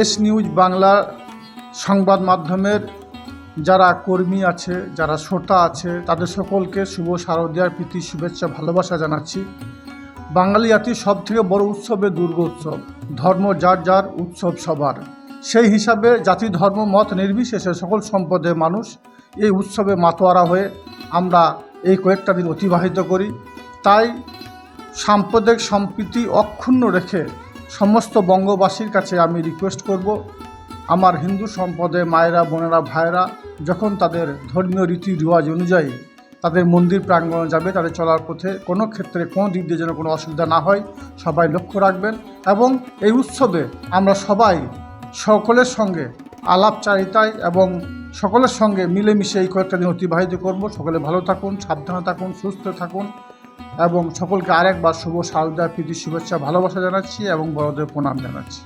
S news বাংলার সংবাদ মাধ্যমের যারা কর্মী আছে, যারা শ্রোতা আছে, তাদের সকলকে শুভ শারদীয়ার প্রীতি, শুভেচ্ছা, ভালোবাসা জানাচ্ছি। বাঙালি জাতির সবথেকে বড় উৎসবে দুর্গোৎসব ধর্ম যার যার উৎসব সবার। সেই হিসাবে জাতি, ধর্ম, মত নির্বিশেষে সকল সম্পদের মানুষ এই উৎসবে মাতোয়ারা হয়ে আমরা এই কয়েকটা দিন অতিবাহিত করি। তাই সাম্প্রদায়িক সম্প্রীতি অক্ষুণ্ণ রেখে সমস্ত বঙ্গবাসীর কাছে আমি রিকোয়েস্ট করব। আমার হিন্দু সম্পদে মায়েরা, বোনেরা, ভাইয়েরা, যখন তাদের ধর্মীয় রীতি রিওয়াজ অনুযায়ী তাদের মন্দির প্রাঙ্গণে যাবে, তাদের চলার পথে কোনো ক্ষেত্রে কোনো দিক দিয়ে যেন কোনো অসুবিধা না হয়, সবাই লক্ষ্য রাখবেন এবং এই উৎসবে আমরা সবাই সকলের সঙ্গে আলাপচারিতায় এবং সকলের সঙ্গে মিলেমিশে এই কয়েকটা দিন অতিবাহিত করব। সকলে ভালো থাকুন, সাবধানে থাকুন, সুস্থ থাকুন এবং সকলকে আরেকবার শুভ শারদা প্রীতি, শুভেচ্ছা, ভালোবাসা জানাচ্ছি এবং বড়দের প্রণাম জানাচ্ছি।